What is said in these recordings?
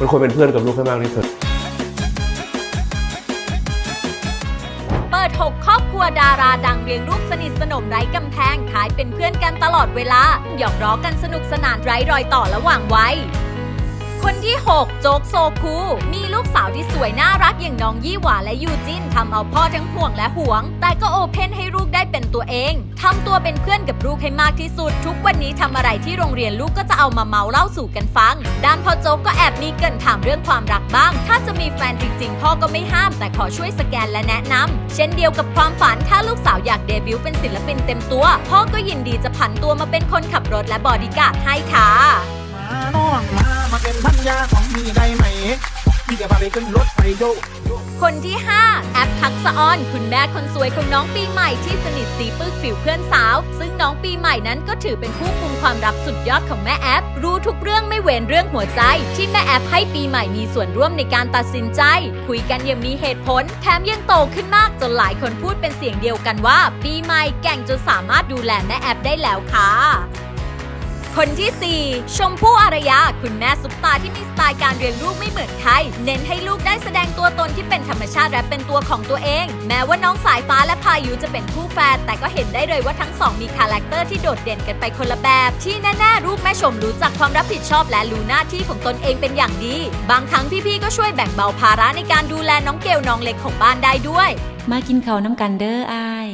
มันควรเป็นเพื่อนกับลูกให้มากที่สุด เปิด 6 ครอบครัวดาราดังเรียงรูปสนิทสนมไร้กำแพงขายเป็นเพื่อนกันตลอดเวลา หยอกล้อกันสนุกสนานไร้รอยต่อระหว่างวัย คนที่ 6 โจ๊กโซคู มีลูกสาวที่สวยน่ารักอย่างน้องยี่หวาและยูจินทำเอาพ่อทั้งห่วงและหวง แต่ก็โอเพนให้ลูกได้เป็นตัวเองทำตัวเป็นเพื่อนกับลูกให้มากที่สุด ทุกวันนี้ทำอะไรที่โรงเรียนลูกก็จะเอามาเมาเล่าสู่กันฟัง ด้านพ่อโจ๊กก็แอบมีเกินถามเรื่องความรักบ้าง ถ้าจะมีแฟนจริงๆ พ่อก็ไม่ห้าม แต่ขอช่วยสแกนและแนะนำเช่นเดียวกับความฝันถ้าลูกสาวอยากเดบิวต์เป็นศิลปินเต็มตัว พ่อก็ยินดีจะผันตัวมาเป็นคนขับรถและบอดี้การ์ดให้ค่ะ น้องมา มาเป็นพันยาของพี่ได้ไหม พี่จะพาไปขึ้นรถไฟโยคนที่ 5 แอปทักษะออน คุณแม่คนสวยของน้องปีใหม่ที่สนิทสีปึกผิวเพื่อนสาว ซึ่งน้องปีใหม่นั้นก็ถือเป็นผู้คุมความลับสุดยอดของแม่แอป รู้ทุกเรื่องไม่เว้นเรื่องหัวใจ ที่แม่แอปให้ปีใหม่มีส่วนร่วมในการตัดสินใจ คุยกันอย่างมีเหตุผล แถมยังโตขึ้นมากจนหลายคนพูดเป็นเสียงเดียวกันว่า ปีใหม่แก่งจนสามารถดูแลแม่แอปได้แล้วค่ะ คนที่ 4 ชมพู่อารยา คุณแม่ซุปตาที่มีสไตล์การเลี้ยงลูกไม่เหมือนใคร เน้นให้ลูกได้แสดงตัวตนที่เป็นธรรมชาติและเป็นตัวของตัวเอง แม้ว่าน้องสายฟ้าและพายุจะเป็นคู่แฝดแต่ก็เห็นได้เลยว่าทั้งสองมีคาแรคเตอร์ที่โดดเด่นกันไปคนละแบบ ที่แน่ๆลูกแม่ชมรู้จักความรับผิดชอบและรู้หน้าที่ของตนเองเป็นอย่างดี บางครั้งพี่ๆก็ช่วยแบ่งเบาภาระในการดูแลน้องเกลน้องเล็กของบ้านได้ด้วย มากินข้าวน้ำกันเด้ออาย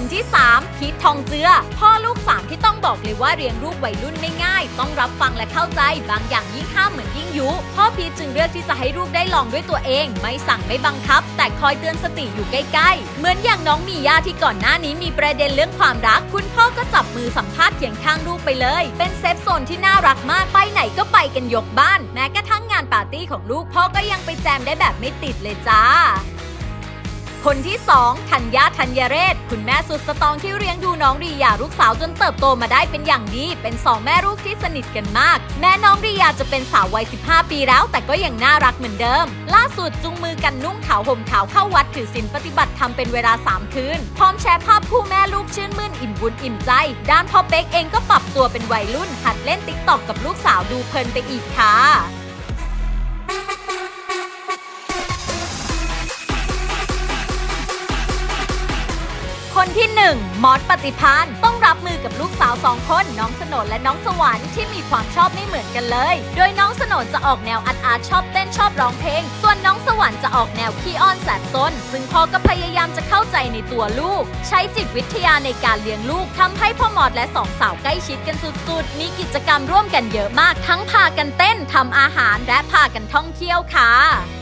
คนที่ 3 พีททองเจือ พ่อลูก 3 ที่ต้องบอกเลยว่าเลี้ยงลูกวัยรุ่นไม่ง่าย ต้องรับฟังและเข้าใจ บางอย่างยิ่งห้ามเหมือนยิ่งยุ พ่อพีทจึงเลือกที่จะให้ลูกได้ลองด้วยตัวเอง ไม่สั่งไม่บังคับ แต่คอยเตือนสติอยู่ใกล้ๆ เหมือนอย่างน้องมีย่าที่ก่อนหน้านี้มีประเด็นเรื่องความรัก คุณพ่อก็จับมือสัมภาษณ์เคียงข้างลูกไปเลย เป็นเซฟโซนที่น่ารักมากไปไหนก็ไปกันยกบ้าน แม้กระทั่งงานปาร์ตี้ของลูกพ่อก็ยังไปแจมได้แบบไม่ติดเลยจ้า คนที่ 2 ธัญญาธัญญเรศ คุณแม่สุดสตองที่เลี้ยงดูน้องรียาลูกสาวจนเติบโตมาได้เป็นอย่างดี เป็นสองแม่ลูกที่สนิทกันมาก แม่น้องรียาจะเป็นสาววัย 15 ปีแล้ว แต่ก็ยังน่ารักเหมือนเดิม ล่าสุดจุงมือกันนุ่งขาวห่มขาวเข้าวัดถือศีลปฏิบัติธรรมเป็นเวลา 3 คืน พร้อมแชร์ภาพคู่แม่ลูกชื่นมื่นอิ่มบุญอิ่มใจ ด้านพ่อเป๊กเองก็ปรับตัวเป็นวัยรุ่นหัดเล่นติ๊กต็อกกับลูกสาวดูเพลินไปอีกค่ะ คนที่1มอสปฏิพานต้องรับมือกับลูกสาวสองคนน้องสนนและน้องสวรรค์ที่มีความชอบไม่เหมือนกันเลย โดยน้องสนนจะออกแนวอัดอาร์ชอบเต้นชอบร้องเพลง ส่วนน้องสวรรค์จะออกแนวขี้อ้อนแสบซนซึ่งพ่อก็พยายามจะเข้าใจในตัวลูก ใช้จิตวิทยาในการเลี้ยงลูกทำให้พ่อมอดและสองสาวใกล้ชิดกันสุดๆ มีกิจกรรมร่วมกันเยอะมาก ทั้งพากันเต้นทำอาหารและพากันท่องเที่ยวค่ะ